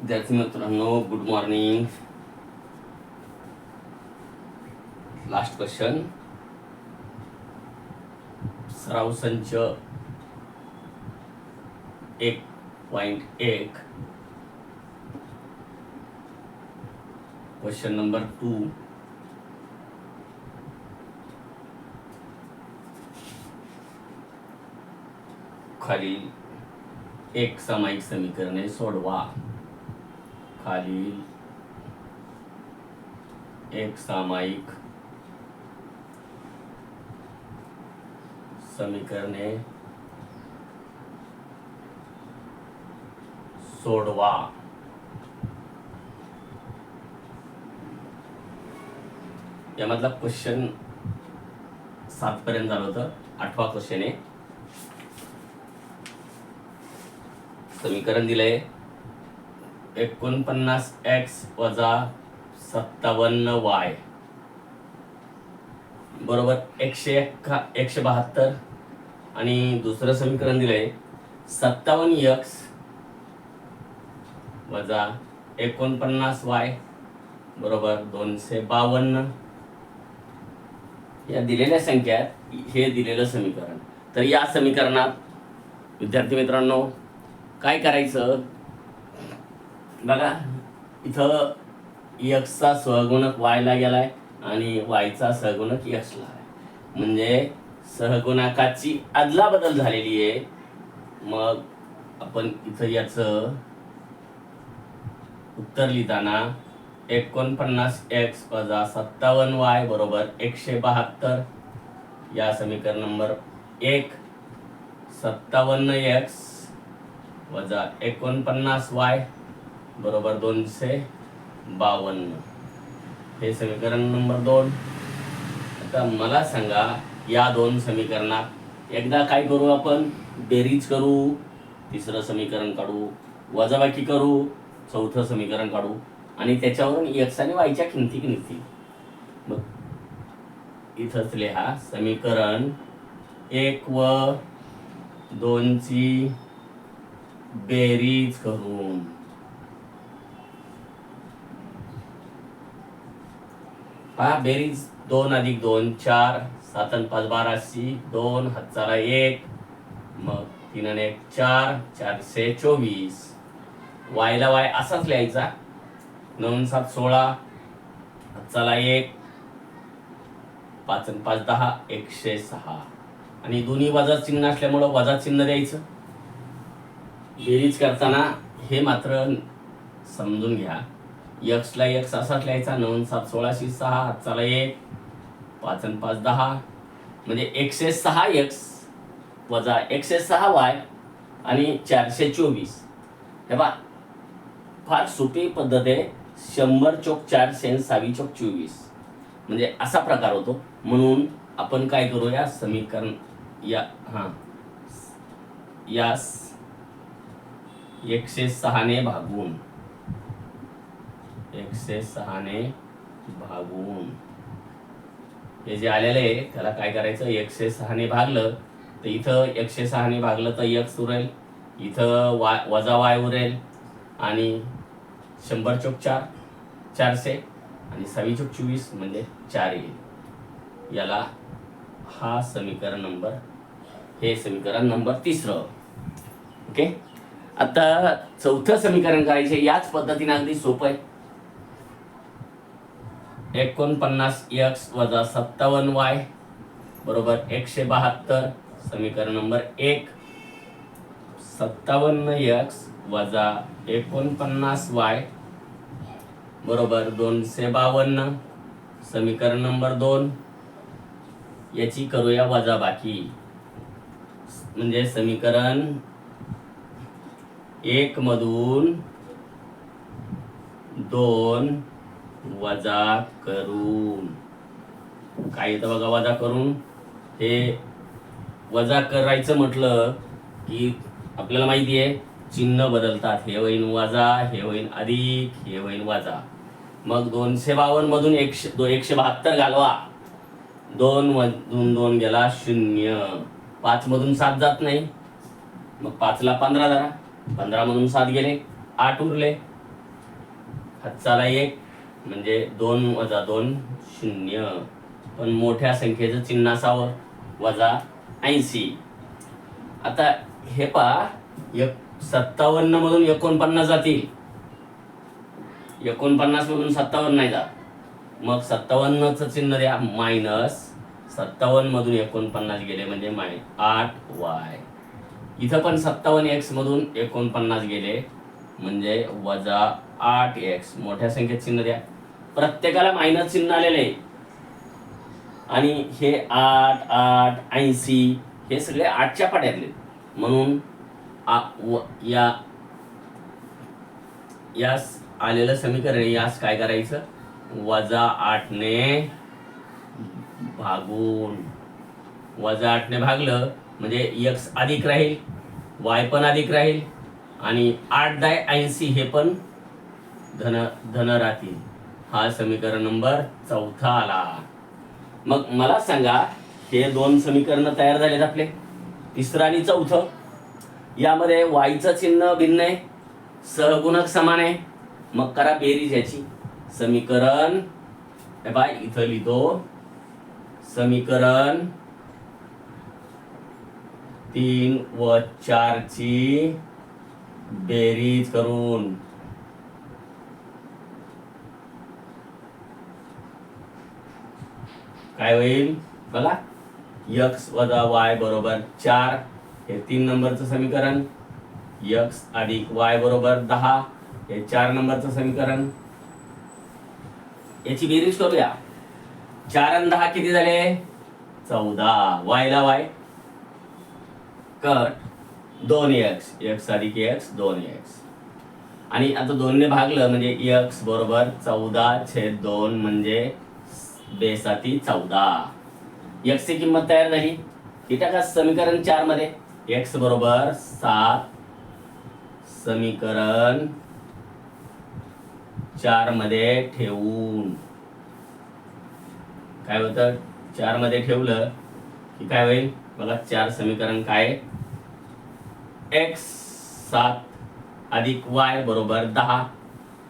विद्यार्थी मित्रांनो good morning last question सराव संच एक पॉइंट एक. क्वेश्चन नंबर टू खालील एक सामायिक समीकरणे सोडवा. खालील एक सामायिक समीकरणे सोडवा. यामधला क्वेश्चन सात पर्यंत झालं होतं. आठवा क्वेश्चन आहे समीकरण दिलंय. एकोणपन्नास एक्स वजा सत्तावन्न वाय बरोबर एकशे एक्का एकशे बहात्तर. आणि दुसरं समीकरण दिलंय सत्तावन्न एक्स वजा एकोणपन्नास वाय बरोबर दोनशे बावन्न. या दिलेल्या संख्यात हे दिलेलं समीकरण. तर या समीकरणात विद्यार्थी मित्रांनो काय करायचं? बघा इथं यक्सचा सहगुणक वायला गेलाय आणि वायचा सहगुणक यशला आहे. म्हणजे सहगुणकाची अदलाबदल झालेली आहे. मग आपण इथं याच उत्तर लिहिताना एकोणपन्नास एक्स वजा सत्तावन्न वाय बरोबर एकशे बहात्तर. या समीकरण नंबर एक सत्तावन्न एक्स वजा एकोणपन्नास वाय बरोबर दोनशे बावन्न. हे समीकरण नंबर दोन. आता मला सांगा या दोन समीकरणात एकदा काय करू आपण? बेरीज करू तिसरं समीकरण काढू वजाबाकी करू चौथं समीकरण काढू आणि त्याच्यावरून एक्स आणि वायच्या किमती निघतील. मग इथंच लिहा समीकरण एक व दोनची बेरीज करून. पहा बेरीज दोन अधिक दोन चार सात आणि पाच बाराशी दोन हातचाला एक. मग तीन आणि एक चार चारशे चोवीस. वायला वाय असाच लिहायचा. नऊ सात सोळा हातचाला एक. पाच आणि पाच दहा एकशे सहा. आणि दोन्ही वजा चिन्ह असल्यामुळं वजा चिन्ह द्यायचं. बेरीज करताना हे मात्र समजून घ्या. यक्सला यक्स असाच लिहायचा नऊ सात सोळाशे सहा हातचाला एक पाच आणि पाच दहा. म्हणजे एकशे सहा एक्स वजा एकशे सहा वाय आणि चारशे चोवीस. हे बा फार सोपी पद्धत आहे. शंभर चौक चारशे आणि सहावी चौक चोवीस. म्हणजे असा प्रकार होतो. म्हणून आपण काय करूया समीकरण या हां. यास एकशे सहाने भागून. एकशे सहाने भागून. हे जे आलेलं आहे त्याला काय करायचं? एकशे सहाने भागलं तर इथं एकशे सहाने भागलं तर एक्स उरेल इथं वा वजा वाय उरेल आणि शंभर चौक चार चारशे आणि सव्वी चौक चोवीस म्हणजे चार येईल. याला हा समीकरण नंबर हे समीकरण नंबर तिसरं. ओके? आता चौथं समीकरण करायचे याच पद्धतीने अगदी सोपं आहे. एकोणपन्नास एक्स वजा सत्तावन्न वाय बरोबर एकशे बहात्तर. समीकरण नंबर एक. सत्तावन्न एक्स वजा एकोणपन्नास वाय बरोबर दोनशे बावन्न. समीकरण नंबर दोन. याची करूया वजाबाकी. म्हणजे समीकरण एक मधून दोन वजा करून. काय येतं बघा वजा करून? हे वजा करायचं म्हटलं की आपल्याला माहिती आहे चिन्ह बदलतात. हे होईन वजा हे होईन अधिक हे होईन वजा. मग दोनशे बावन्न मधून एकशे दो एकशे बहात्तर घालवा. दोन मधून दोन गेला शून्य. पाच मधून सात जात नाही. मग पाचला पंधरा धरा. पंधरा मधून सात गेले आठ उरले. हातचाला एक म्हणजे दोन वजा दोन शून्य. पण मोठ्या संख्येचं चिन्ह असावं वजा ऐंशी. आता हे पहा एक सत्तावन्न मधून एकोणपन्नास जातील. एकोणपन्नास मधून सत्तावन्न नाही जात. मग सत्तावन्नचं चिन्ह द्या मायनस सत्तावन्न मधून एकोणपन्नास गेले म्हणजे माय आठ वाय. इथं पण सत्तावन्न एक्स मधून एकोणपन्नास गेले. म्हणजे वजा आठ एक्स मोठ्या संख्येत चिन्ह द्या. प्रत्येकाला मायनस चिन्ह आलेले. आहे आणि हे आठ आठ ऐंशी हे सगळे आठच्या पाट्यातले म्हणून व- या यास आलेलं समीकरण यास काय करायचं? वजा आठने भागून. वजा आठने भागलं म्हणजे एक्स अधिक राहील वाय पण अधिक राहील आणि आठ दाय ऐंशी हे पण धन धन राहतील हा समीकरण नंबर चौथा आला. मग मला सांगा हे दोन समीकरण तयार झालेत आपले. तिसरं आणि चौथं. यामध्ये वाईचं चिन्ह भिन्न आहे. सहगुणक समान आहे. मग करा बेरीज याची. समीकरण हे बाय इथं लिहितो. समीकरण तीन व चारची बेरीज करून. काय होईल? बघा. यक्स वजा वाय बरोबर चार. हे तीन नंबरचं समीकरण. यक्स अधिक वाय बरोबर दहा. हे चार नंबरचं समीकरण. याची बेरीज करूया. चार आणि दहा किती झाले? चौदा. वायला वाय कट. दोन एक्स एक्स अधिक एक्स दोन एक्स आणि आता दोनने भागलं म्हणजे एक्स बरोबर चौदा छेद दोन म्हणजे बेसाती चौदा. एक्सची किंमत तयार झाली. ती टाका समीकरण चारमध्ये? एक्स बरोबर सात समीकरण चारमध्ये ठेवून. काय होतं? चारमध्ये ठेवलं की काय होईल? बघा चार समीकरण काय एक्स सात अधिक वाय बरोबर दहा.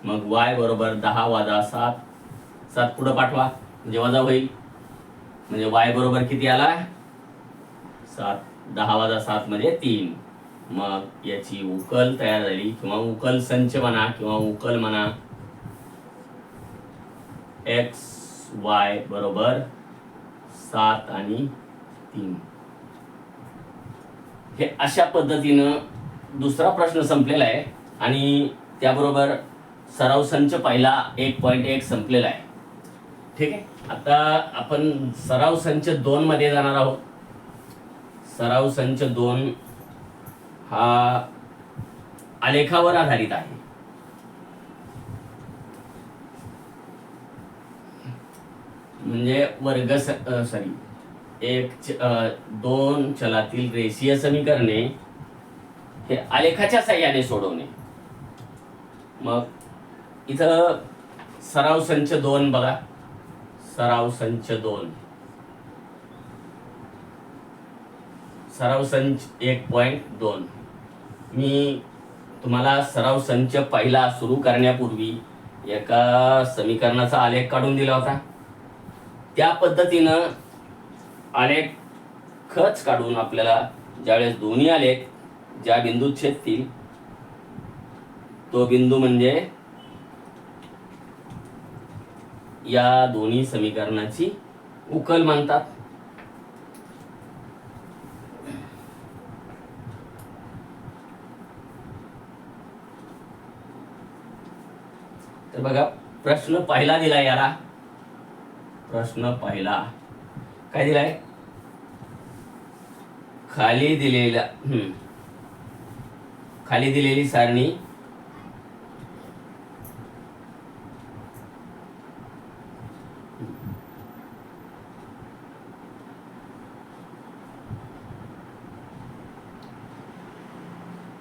मग वाय बरोबर दहा वजा सात. सात पुढं पाठवा? म्हणजे वजा होईल. म्हणजे वाय बरोबर किती आला सात. दहा वजा सात म्हणजे तीन. मग याची उकल तयार झाली किंवा उकल संच म्हणा किंवा उकल म्हणा. एक्स वाय बरोबर सात आणि तीन. हे अशा पद्धतीनं दुसरा प्रश्न संपलेला आहे आणि त्याबरोबर सराव संच पहिला एक पॉईंट एक संपलेला आहे. ठीक आहे? आता आपण सराव संच दोन मध्ये जाणार आहोत. सराव संच दोन हा आलेखावर आधारित आहे. म्हणजे वर्ग सॉरी एक च- दोन चलातील रेषीय समीकरणे हे आलेखाच्या साह्याने सोडवणे. मग इथं सराव संच दोन बघा. सराव संच दोन. सराव संच एक पॉईंट दोन. मी तुम्हाला सराव संच पहिला सुरू करण्यापूर्वी एका समीकरणाचा आलेख काढून दिला होता. त्या पद्धतीनं आलेखच काढून आपल्याला ज्यावेळेस दोन्ही आलेख ज्या बिंदूत छेदतील तो बिंदू म्हणजे या दोन्ही समीकरणाची उकल मानतात. तर बघा प्रश्न पहिला दिला याला. प्रश्न पहिला. काय दिलाय? खाली दिलेला खाली दिलेली सारणी.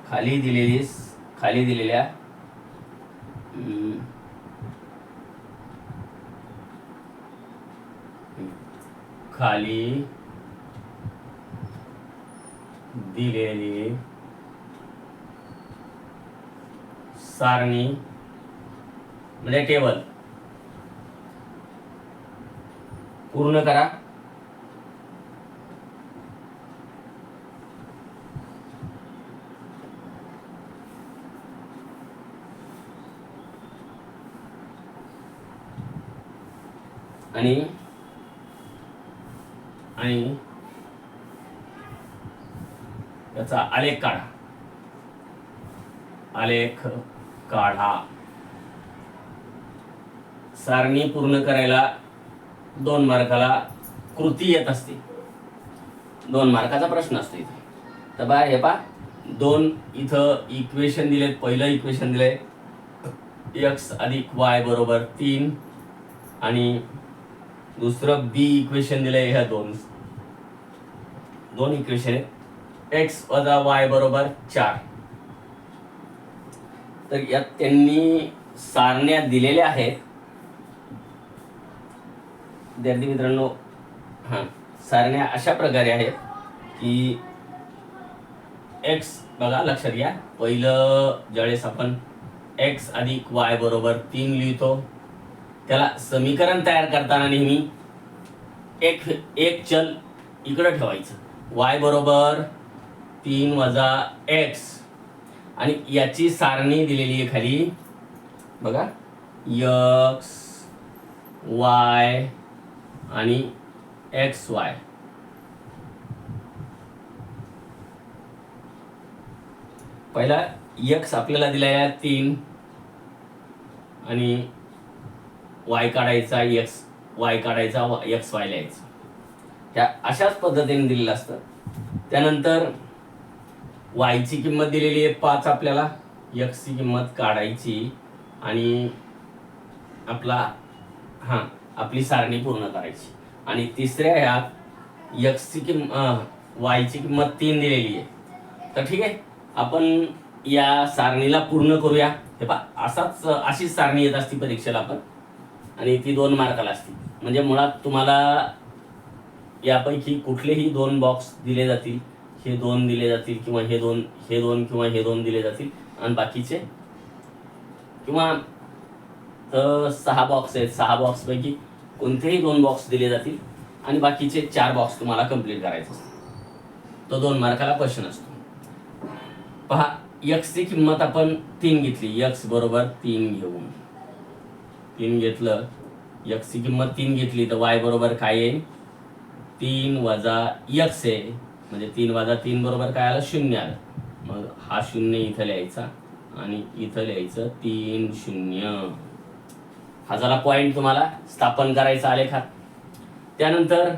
खाली दिलेली खाली दिलेल्या खाली दिलेली सारणी म्हणजे टेबल. पूर्ण करा. आणि आणि याचा आलेख काढा. आलेख काढा. सारणी पूर्ण करायला दोन मार्काला कृती येत असते. दोन मार्काचा प्रश्न असतो इथे. तर बा हे पा दोन इथं इक्वेशन दिलेत पहिलं इक्वेशन दिलंय. एक्स अधिक वाय बरोबर तीन आणि दुसरं बी इक्वेशन दिलंय ह्या दोन. दोन इक्वेशन आहेत एक्स वजा वाय बरोबर चार. तर यात त्यांनी सारण्या दिलेल्या आहेत. विद्यार्थी मित्रांनो हां सारण्या अशा प्रकारे आहेत की एक्स बघा लक्षात घ्या. पहिलं ज्यावेळेस आपण एक्स अधिक वाय बरोबर तीन लिहितो त्याला समीकरण तयार करताना नेहमी एक एक चल इकडं ठेवायचं. वाय बरोबर तीन वजा एक्स आणि याची सारणी दिलेली आहे खाली. बघा. यक्स वाय आणि एक्स वाय पहिला यक्स आपल्याला दिला आहे तीन. आणि वाय काढायचा एक्स वाय काढायचा एक्स वाय लिहायचा. ह्या अशाच पद्धतीने दिलेलं असतं. त्यानंतर वायची किंमत दिलेली आहे पाच आपल्याला. यक्सची किंमत काढायची आणि आपला हां आपली सारणी पूर्ण करायची. आणि तिसऱ्या ह्यात यक्सची किंमत वायची किंमत तीन दिलेली आहे. तर ठीक आहे आपण या सारणीला पूर्ण करूया. हे पा असाच अशीच सारणी येत असती परीक्षेला आपण आणि ती दोन मार्काला असती. म्हणजे मुळात तुम्हाला यापैकी कुठलेही दोन बॉक्स दिले जातील हे दोन दिले जातील किंवा हे दोन हे दोन किंवा हे दोन दिले जातील आणि बाकीचे? किंवा तर सहा बॉक्स आहेत. सहा बॉक्स पैकी कोणतेही दोन बॉक्स दिले जातील आणि बाकीचे चार बॉक्स तुम्हाला कंप्लीट करायचे असतात तो दोन मार्काला क्वेश्चन असतो. पहा यक्सची किंमत आपण तीन घेतली. यक्स बरोबर तीन घेऊन. तीन घेतलं. यक्सची किंमत तीन घेतली तर वाय बरोबर काय येईल? तीन वजा यक्स आहे. म्हणजे तीन वजा तीन बरोबर काय आलं? शून्य आलं. मग हा शून्य इथं लिहायचा आणि इथं लिहायचं तीन शून्य. हा झाला पॉईंट तुम्हाला. स्थापन करायचा आलेखात त्यानंतर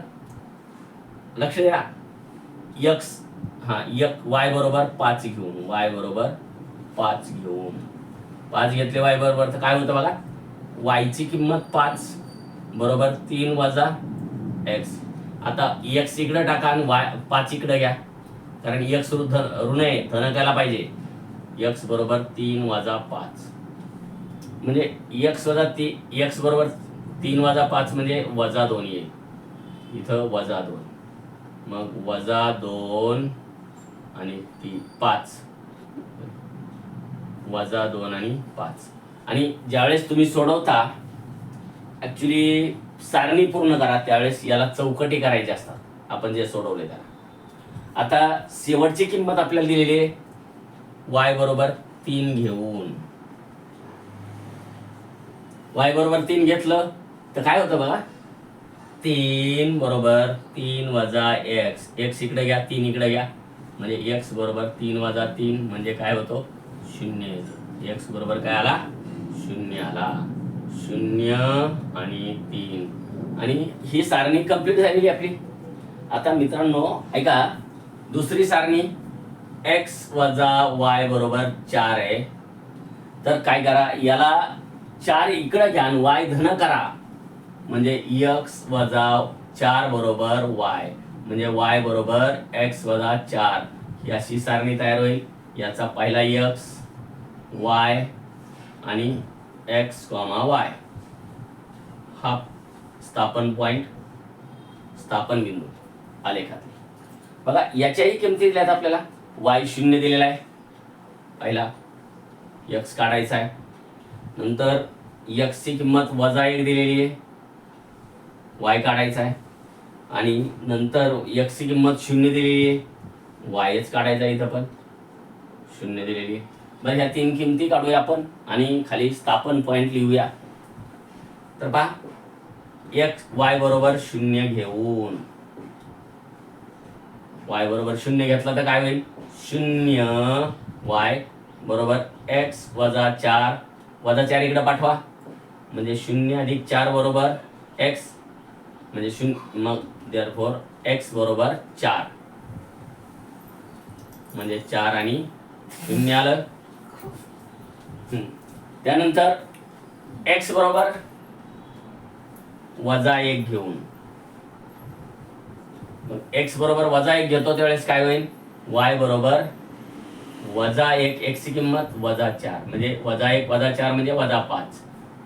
लक्ष द्या. यक्स हा यक वाय बरोबर पाच घेऊन वाय बरोबर पाच घेऊन. पाच घेतले वाय बरोबर तर काय होतं बघा? वायची किंमत पाच बरोबर तीन वजा एक्स आता एक्स इकडं टाका आणि वाय पाच इकडं घ्या. कारण एक्स ऋण ऋण आहे धन करायला पाहिजे. एक्स बरोबर तीन वजा पाच. म्हणजे एक्स वजा ती एक्स बरोबर तीन वजा पाच म्हणजे वजा दोन येईल. इथं वजा दोन. मग वजा दोन आणि ती पाच. वजा दोन आणि पाच. आणि ज्यावेळेस तुम्ही सोडवता ॲक्च्युली सारणी पूर्ण करा त्यावेळेस याला चौकटी करायची असतात. आपण जे सोडवले त्याला. आता शेवटची किंमत आपल्याला दिलेली आहे. वाय बरोबर तीन घेऊन. वाय बरोबर तीन घेतलं तर काय होतं बघा? तीन बरोबर तीन वजा एक्स एक्स इकडे घ्या तीन इकडे घ्या. म्हणजे एक्स बरोबर तीन वजा तीन म्हणजे काय होतो? शून्य येतो. एक्स बरोबर काय आला? शून्य आला. शून्य आणि तीन. आणि ही सारणी कंप्लीट झालेली आपली. आता मित्रांनो ऐका दुसरी सारणी एक्स वजा वाय बरोबर चार आहे. तर काय करा याला चार इकडं घ्या आणि वाय धन करा. म्हणजे एक्स वजा चार बरोबर वाय म्हणजे वाय बरोबर एक्स वजा चार. ही अशी सारणी तयार होईल. याचा पहिला एक्स वाय आणि एक्स कॉमा वाय हा स्थापन पॉइंट स्थापन बिंदू आलेखातले. बघा याच्याही किमती आहेत आपल्याला. वाय शून्य दिलेला आहे. पहिला? यक्स काढायचा आहे. नंतर यक्सची किंमत वजा एक दिलेली आहे. वाय काढायचा आहे. आणि नंतर यक्सची किंमत शून्य दिलेली आहे. वायच काढायचा आहे इथं पण. शून्य दिलेली आहे. बरं ह्या तीन किमती काढूया आपण आणि खाली स्थापन पॉईंट लिहूया. तर पहा एक्स वाय बरोबर शून्य घेऊन. वाय बरोबर शून्य घेतला तर काय होईल? शून्य वाय बरोबर एक्स वजा चार. वजा चार इकडे पाठवा. म्हणजे शून्य अधिक चार बरोबर एक्स म्हणजे शून्य मग देअर फोर एक्स बरोबर चार. म्हणजे चार आणि शून्य आलं. त्यानंतर एक्स बरोबर वजा एक घेऊन. एक्स बरोबर वजा एक घेतो त्यावेळेस काय होईल? वाय बरोबर वजा एक एक्सची किंमत वजा चार. म्हणजे वजा एक वजा चार म्हणजे वजा पाच.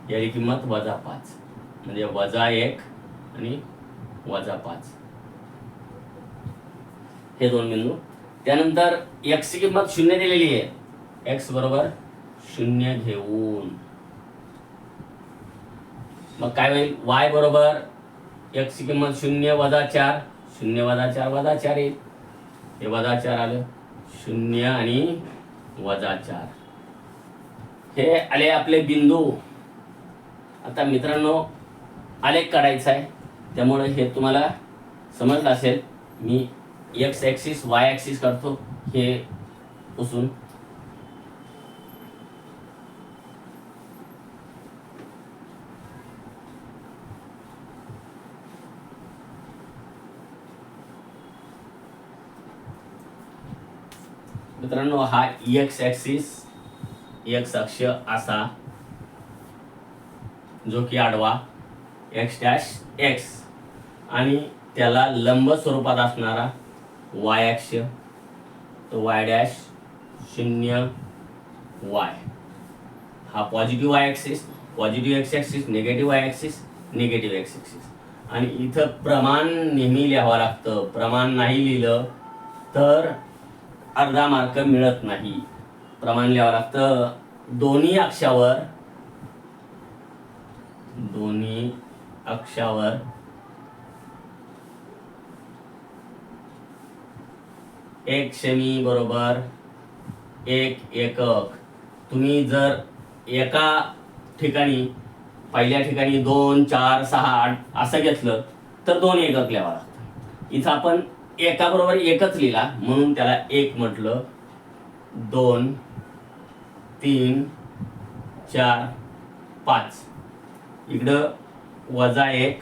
याची किंमत वजा पाच. म्हणजे वजा एक आणि वजा पाच. हे दोन बिंदू. त्यानंतर एक्सची किंमत शून्य दिलेली आहे. एक्स बरोबर शून्य घेऊन. मग काय होईल? वाय बरोबर एक्स किंमत शून्य वजा चार. शून्य वजा चार वजा चार येईल. हे वजा चार आलं. शून्य आणि वजा चार. हे आले आपले बिंदू. आता मित्रांनो आलेख काढायचा आहे. त्यामुळे हे तुम्हाला समजलं असेल. मी एक्स ॲक्सिस वाय ॲक्सिस करतो. हे पुसून. मित्रांनो हा एक्स ॲक्सिस एक्स अक्ष असा जो की आडवा एक्स डॅश एक्स आणि त्याला लंब स्वरूपात असणारा वाय अक्ष. तो वाय डॅश शून्य वाय हा positive Y axis positive X axis negative Y axis negative X axis आणि इथं प्रमाण नेहमी लिहावं लागतं. प्रमाण नाही लिहिलं तर अर्धा मार्क मिळत नाही. प्रमाण लिहावं लागतं. दोन्ही अक्षावर दोन्ही अक्षावर एक शमी बरोबर एक एकक. तुम्ही जर एका ठिकाणी पहिल्या ठिकाणी दोन चार सहा आठ असं घेतलं तर दोन एकक लिहावं लागतं. इथं आपण एकाबरोबर एकच लिहिला. म्हणून त्याला एक म्हटलं दोन तीन चार पाच. इकडं वजा एक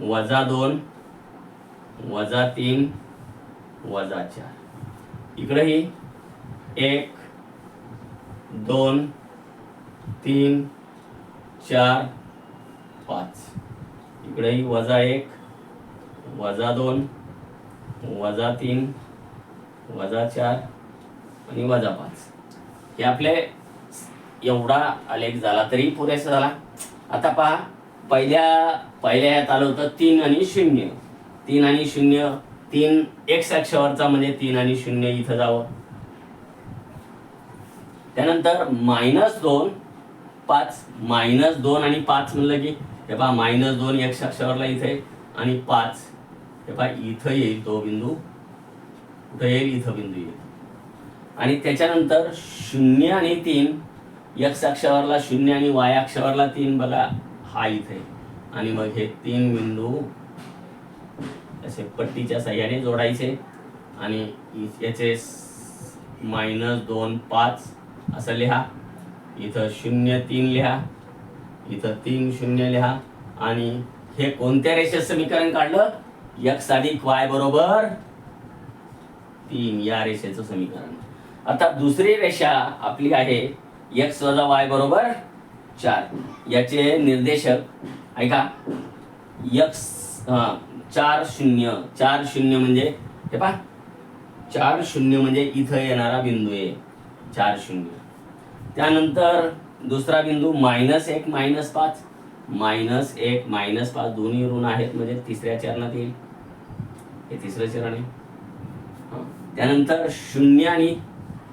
वजा दोन वजा तीन वजा चार. इकडंही एक दोन तीन चार पाच. इकडेही वजा एक वजा दोन वजा तीन वजा चार आणि वजा पाच. हे आपले एवढा आलेख झाला तरी पुरेसा झाला. आता पहा पहिल्या पहिल्या ह्यात आलं होतं तीन आणि शून्य. तीन आणि शून्य तीन एक्स अक्षावरचा म्हणजे तीन आणि शून्य इथं जावं. त्यानंतर मायनस दोन पाच मायनस दोन आणि पाच म्हणलं की हे पहा मायनस दोन एक्स अक्षावरला इथे आणि पाच हे पहा इथं येईल तो बिंदू कुठं येईल? इथं बिंदू येईल. आणि त्याच्यानंतर शून्य आणि तीन यक्ष अक्षावरला शून्य आणि वाय अक्षावरला तीन बघा हा इथे. आणि मग हे तीन बिंदू असे पट्टीच्या सह्याने जोडायचे. आणि याचे मायनस दोन पाच असं लिहा. इथं शून्य तीन लिहा. इथं तीन शून्य लिहा. आणि हे कोणत्या रेषेत समीकरण काढलं? एक्स अधिक वाय बरोबर? तीन या रेषेचं समीकरण. आता दुसरी रेषा आपली आहे एक्स वजा वाय बरोबर चार. याचे निर्देशक ऐका. यक्स हा चार शून्य. चार शून्य म्हणजे हे पहा. चार शून्य म्हणजे इथं येणारा बिंदू आहे चार शून्य. त्यानंतर दुसरा बिंदू मायनस एक मायनस पाच. मायनस एक मायनस पाच दोन्ही ऋण आहेत म्हणजे तिसऱ्या चरणात येईल. हे तिसरं चरण आहे. त्यानंतर शून्य आणि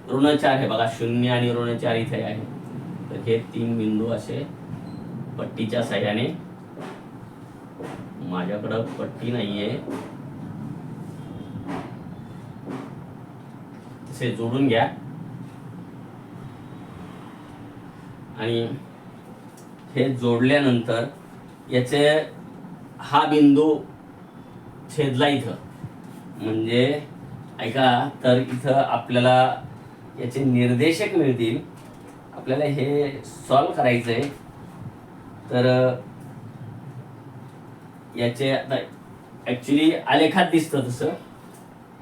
ऋण चार हे बघा शून्य आणि ऋण चार इथे आहे. तर हे तीन बिंदू असे पट्टीच्या सहाय्याने माझ्याकडं पट्टी नाहीये. तसे जोडून घ्या. आणि हे जोडल्यानंतर याचे हा बिंदू छेदला इथं. म्हणजे ऐका तर इथं आपल्याला याचे निर्देशक मिळतील. आपल्याला हे सॉल्व करायचं आहे तर याचे आता ॲक्च्युली आलेखात दिसतं तसं.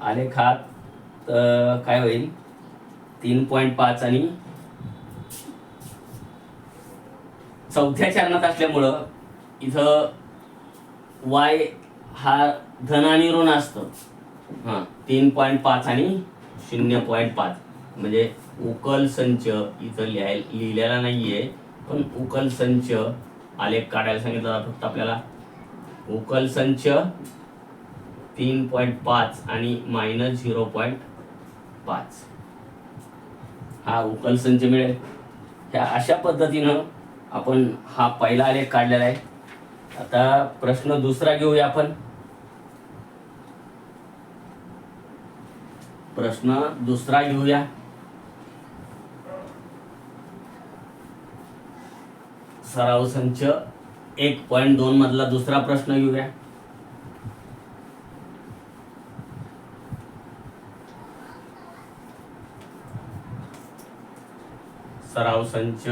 आलेखात काय होईल? तीन पॉईंट पाच आणि चौथ्या चरणात असल्यामुळं इथं वाय हा धन आणि ऋण असतं. हां तीन पॉईंट पाच आणि शून्य पॉईंट पाच. म्हणजे उकल संच इथं लिहाय लिहिलेला नाही आहे पण उकल संच आलेख काढायला सांगितलं फक्त आपल्याला. उकल संच तीन पॉईंट पाच आणि मायनस झिरो पॉईंट पाच. हा उकल संच मिळेल. ह्या अशा पद्धतीनं आपण हा पहिला आलेख काढलेला आहे. आता प्रश्न दुसरा घेऊया आपण. प्रश्न दुसरा घेऊया. सराव संच एक पॉईंट दोन मधला दुसरा प्रश्न घेऊया. सराव संच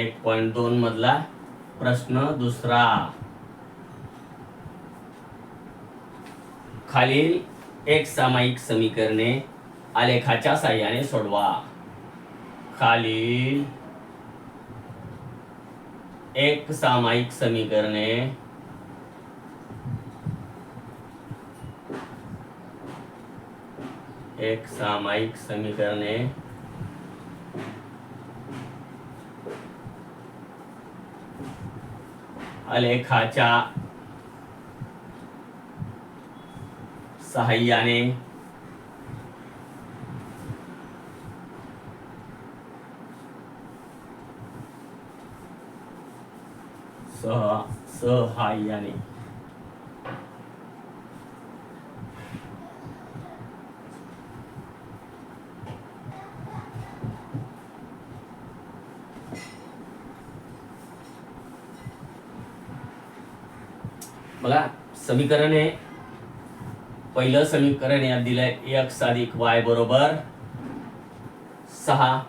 एक पॉईंट दोन मधला प्रश्न दुसरा. खालील एक सामायिक समीकरणे आलेखाच्या साह्याने सोडवा. खालील एक सामायिक समीकरणे एक सामायिक समीकरणे आलेखाच्या सहाय्याने सह सहाय्याने बघा समीकरण आहे पहिलं समीकरण यात दिलंय एक्स अधिक वाय बरोबर सहा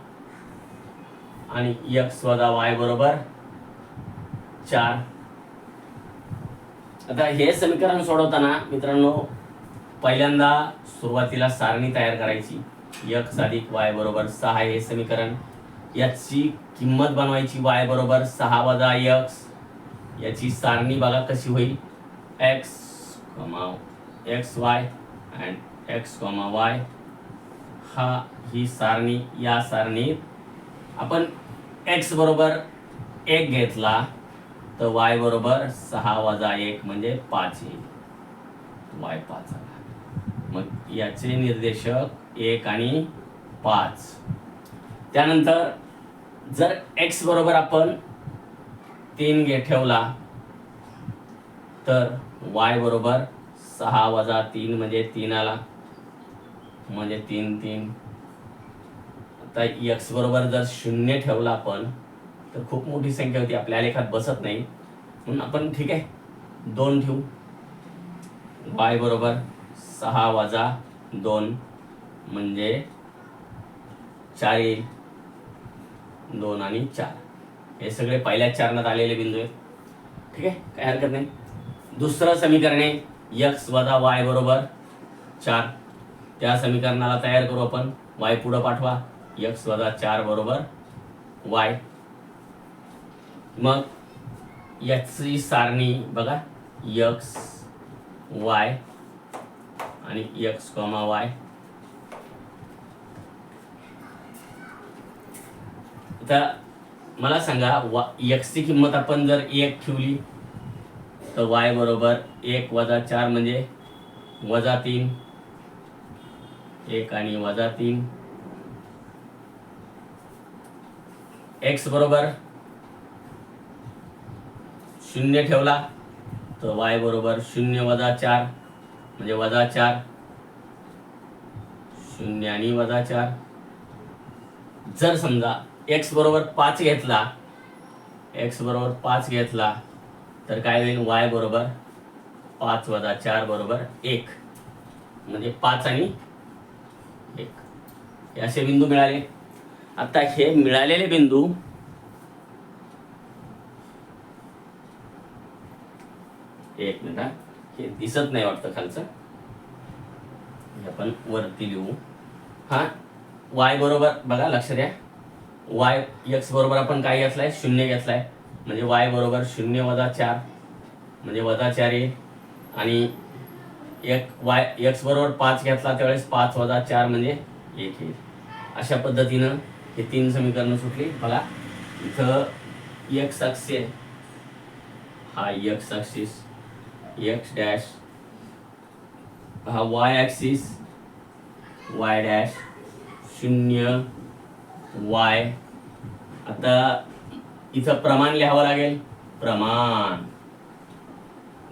आणि एक्स वजा वाय बरोबर चार. आता हे समीकरण सोडवताना मित्रांनो पहिल्यांदा सुरुवातीला सारणी तयार करायची. एक्स अधिक वाय बरोबर सहा हे समीकरण. याची किंमत बनवायची वाय बरोबर सहा वजा एक्स याची सारणी बघा कशी होईल. X comma X Y and X comma Y हा ही सारणी या सारणीत आपण एक्स बरोबर एक घेतला तर वाय बरोबर सहा वजा एक म्हणजे पाच येईल. वाय पाच आला. मग याचे निर्देशक एक आणि पाच. त्यानंतर जर एक्स बरोबर आपण तीन घे ठेवला तर वाय बरोबर सहा वजा तीन म्हणजे तीन आला. म्हणजे तीन तीन. आता यक्स बरोबर जर शून्य ठेवला आपण तर खूप मोठी संख्या होती. आपल्या लेखात बसत नाही. म्हणून आपण ठीक आहे. दोन ठेवू. वाय बरोबर सहा वजा दोन म्हणजे चार येईल. दोन आणि चार. हे सगळे पहिल्या चरणात आलेले बिंदू आहेत. ठीक आहे? काय हरकत नाही. दुसरं समीकरण आहे यक्स वजा वाय बरोबर चार. त्या समीकरणाला तयार करू आपण. वाय पुढं पाठवा. यक्स वजा चार बरोबर वाय. मग याची सारणी बघा. यक्स वाय आणि यक्स कॉमा वाय. तर मला सांगा वा यक्सची किंमत आपण जर एक ठेवली तर वाय बरोबर एक वजा चार म्हणजे वजा तीन. एक आणि वजा तीन. एक्स बरोबर शून्य ठेवला तर वाय बरोबर शून्य वजा चार म्हणजे वजा चार. शून्य आणि वजा चार. जर समजा एक्स बरोबर पाच घेतला एक्स बरोबर पाच घेतला तर काय होईल? वाय बरोबर पाच वजा चार बरोबर एक. म्हणजे पाच आणि एक. हे असे बिंदू मिळाले. आता हे मिळालेले बिंदू एक मिनिट हा. हे दिसत नाही वाटतं खालचं. हे आपण वरती लिहू. हा. वाय बरोबर बघा लक्ष द्या. वाय एक्स बरोबर आपण काय घेतलाय? शून्य घेतलाय. म्हणजे वाय बरोबर शून्य वजा चार. म्हणजे वजा चार येईल आणि एक वाय एक्स बरोबर पाच घेतला त्यावेळेस पाच वजा चार म्हणजे एक येईल अशा पद्धतीनं हे तीन समीकरणं सुटली. बघा इथं एक्स अक्षे हा एक्स अक्षीस एक्स डॅश. हा वाय ॲक्सिस वाय डॅश. शून्य वाय आता इथं प्रमाण लिहावं लागेल. प्रमाण.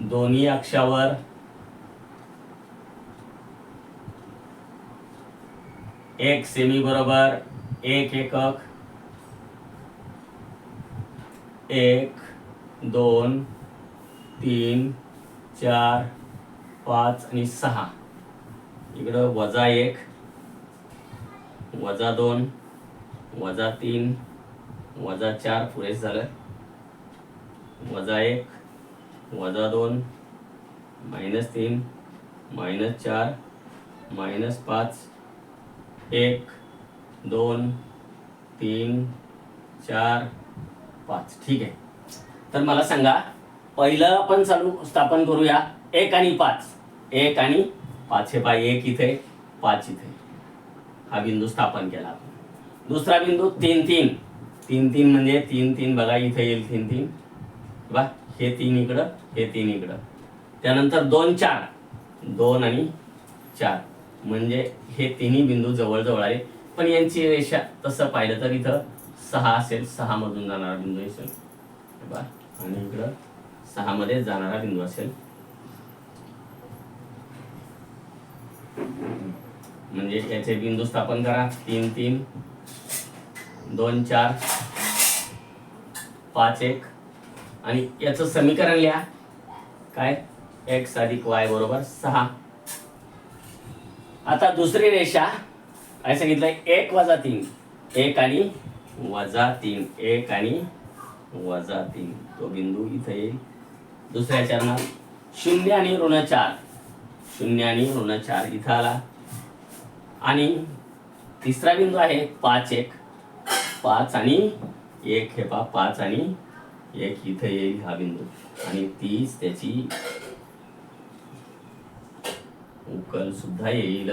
दोन्ही अक्षावर. एक सेमी बरोबर एक एकक. एक दोन तीन चार पाच आणि सहा. इकडं वजा एक वजा दोन वजा तीन वजा चार पुरेस झालं. वजा एक वजा दोन मायनस तीन मायनस चार मायनस पाच एक दोन तीन चार पाच. ठीक आहे. तर मला सांगा पहिलं आपण चालू स्थापन करूया एक आणि पाच. एक आणि पाच हे पाय एक इथे पाच इथे. हा बिंदू स्थापन केला आपण. दुसरा बिंदू तीन तीन. तीन तीन म्हणजे तीन तीन बघा इथे येईल तीन तीन. बा हे तीन इकडं हे तीन इकडं. त्यानंतर दोन चार. दोन आणि चार. म्हणजे हे तिन्ही बिंदू जवळजवळ आले पण यांची रेषा तसं पाहिलं तर इथं सहा असेल सहा मधून जाणारा बिंदू असेल. बा आणि इकडं सहा मध्ये जाणारा बिंदू असेल. म्हणजे याचे बिंदू स्थापन करा. तीन तीन. दोन चार पाच एक. आणि याचं समीकरण लिहा. काय? एक्स अधिक वाय बरोबर सहा. आता दुसरी रेषा. काय सांगितलंय? एक वजा तीन. एक आणि वजा तीन. एक आणि वजा तीन. तो बिंदू इथं येईल. दुसऱ्या चरणात. शून्य आणि ऋण चार. शून्य आणि ऋण चार इथं आला. आणि तिसरा बिंदू आहे पाच एक. पाच आणि एक हे पा पाच आणि एक इथं येईल हा बिंदू. आणि तीच त्याची उकल सुद्धा येईल.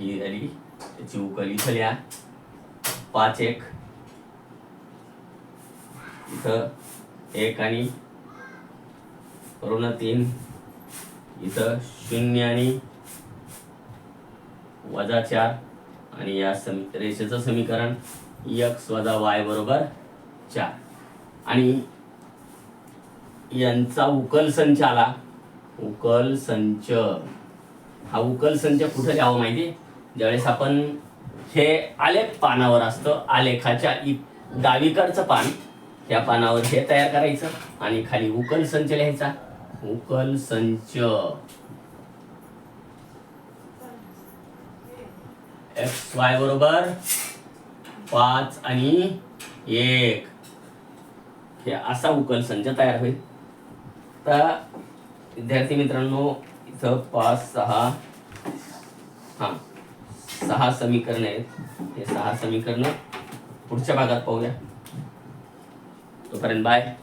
ही झाली. त्याची उकल इथं लिहा. पाच एक. इथं एक आणि ऋण तीन. इथं शून्य आणि वजा चार. आणि या समी रेषेचं समीकरण यक्स वजा वाय बरोबर चार. आणि यांचा उकल संच आला. उकल संच. हा उकल संच कुठं द्यावा माहिती? ज्यावेळेस आपण हे आलेख पानावर असतं आलेखाच्या इ डावीकडचं पान. त्या पानावर हे तयार करायचं आणि खाली उकल संच लिहायचा. उकल संच. एक्स वाय बरोबर पाच आणि एक. हे असा उकल संच तयार होईल. तर विद्यार्थी मित्रांनो इथं पाच सहा हा सहा समीकरण आहेत. हे सहा समीकरण पुढच्या भागात पाहूया. तोपर्यंत बाय.